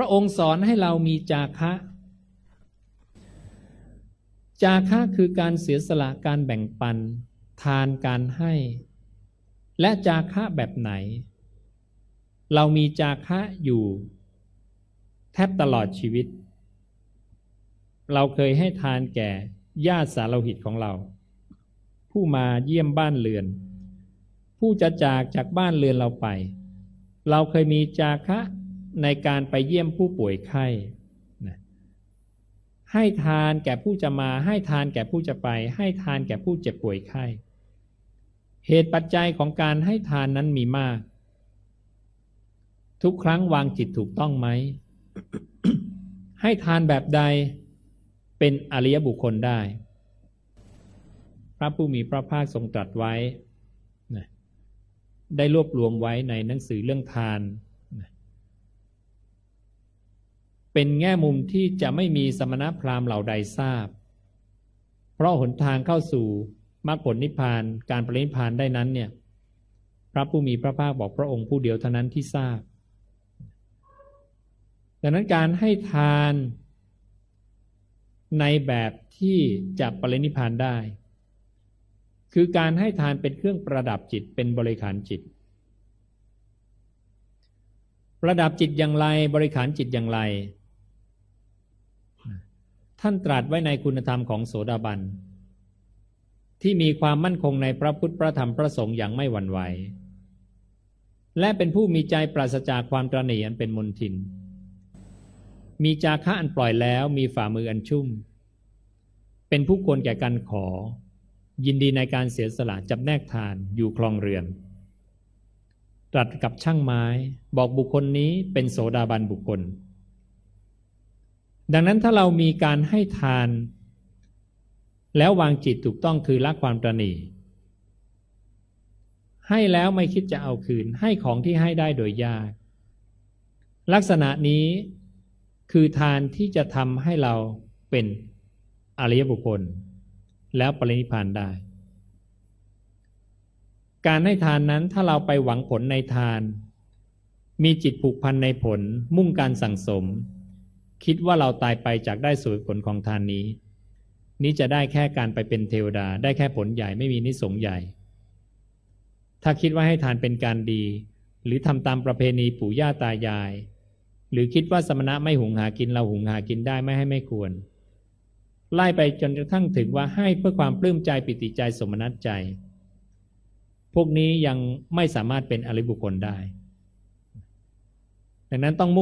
ระองค์สอนให้เรามีจาคะ จาคะคือการเสียสละการแบ่งปัน ทานการให้ และจาคะแบบไหน เรามีจาคะอยู่ แทบตลอดชีวิต เราเคยให้ทานแก่ญาติสาโลหิตของเรา ผู้มาเยี่ยมบ้านเรือน ผู้จะจากจากบ้านเรือนเราไป เราเคยมีจาคะ ในการไปเยี่ยมผู้ป่วยไข้นะให้ทานแก่ผู้จะมา ให้ทานแก่ผู้จะไป ให้ทานแก่ผู้เจ็บป่วยไข้ เหตุปัจจัยของการให้ทานนั้นมีมาก ทุกครั้งวางจิตถูกต้องไหม ให้ทานแบบใดเป็นอริยบุคคลได้ พระผู้มีพระภาคทรงตรัสไว้ ได้รวบรวมไว้ในหนังสือเรื่องทานนะ เป็นแง่มุมที่จะไม่มีสมณพราหมณ์เหล่าใดทราบ เพราะหนทางเข้าสู่มรรคผลนิพพานการปรินิพพานได้นั้นเนี่ย พระผู้มีพระภาคบอกพระองค์ผู้เดียวเท่านั้นที่ทราบ ดังนั้นการให้ทานในแบบที่จะปรินิพพานได้ คือการให้ทานเป็นเครื่องประดับจิตเป็นบริขารจิต ประดับจิตอย่างไรบริขารจิตอย่างไร ท่านตรัสไว้ในคุณธรรมของโสดาบัน ที่มีความมั่นคงในพระพุทธพระธรรมพระสงฆ์อย่างไม่หวั่นไหว และเป็นผู้มีใจปราศจากความตรณีอันเป็นมนทิน มีจาคะอันปล่อยแล้วมีฝ่ามืออันชุ่ม เป็นผู้ควรแก่การขอ ยินดีในการเสียสละจับแนกทานอยู่คลองเรือน ตรัสกับช่างไม้ บอกบุคคลนี้เป็นโสดาบันบุคคล ดังนั้นถ้าเรามีการให้ทาน แล้ววางจิตถูกต้องคือละความตรณีให้แล้วไม่คิดจะเอาคืน ให้ของที่ให้ได้โดยยาก ลักษณะนี้คือทานที่จะทำให้เราเป็นอริยบุคคล แล้วปรินิพพานได้ การให้ทานนั้นถ้าเราไปหวังผลในทาน มีจิตผูกพันในผลมุ่งการสั่งสม คิดว่าเราตายไปจากได้สวยผลของทานนี้ นี้จะได้แค่การไปเป็นเทวดา ได้แค่ผลใหญ่ไม่มีนิสงใหญ่ ถ้าคิดว่าให้ทานเป็นการดี หรือทำตามประเพณีปู่ย่าตายาย หรือคิดว่าสมณะไม่หุงหากินเราหุงหากินได้ไม่ให้ไม่ควร ไล่ไปจนกระทั่งถึงว่าให้เพื่อความปลื้มใจปิติใจสมนัตใจ พวกนี้ยังไม่สามารถเป็นอริบุคคลได้ ดังนั้นต้องมุ่ง